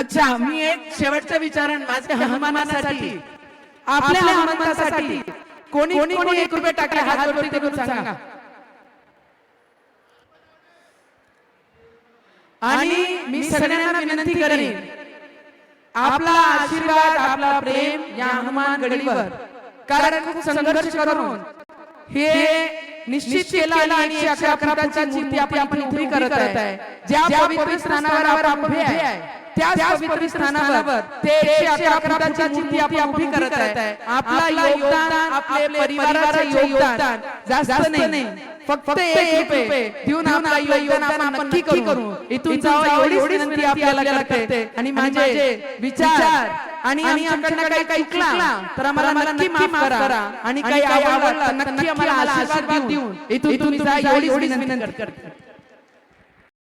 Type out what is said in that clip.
अच्छा मी एक शेवटचं विचारण माझ्या हनुमानासाठी आपल्या हनुमंतासाठी कोणी कोणी एक रुपये टाकले हात वरती करून सांगा. आणि मी सगळ्यांना विनंती करेन आपला आशीर्वाद आपला प्रेम या हनुमान गडीवर. कारण खूप संघर्ष करून हे निश्चित केलं आणि अकरा मूर्ती आपण आपण उभी करत आहे. ज्या पवित्र स्थानावर आपण उभे आहे त्याच पवित्र स्थानावर अकरा फुटाची मूर्ती आपण उभी करत आहे. आपला योगदान आपले परिवाराचे योगदान. जास्त नाही. फक्त एक रुपये. देऊन आपला योगदान आपण नक्की करू. इथून जावं विनंती आपल्याला करते. आणि माझे विचार आणि आमच्याकडनं काही काही चुकला तर आम्हाला नक्की माफ करा. आणि काही आवडलं नक्की आम्हाला आशीर्वाद देऊन इथून तुम्ही जा एवढीच विनंती करते.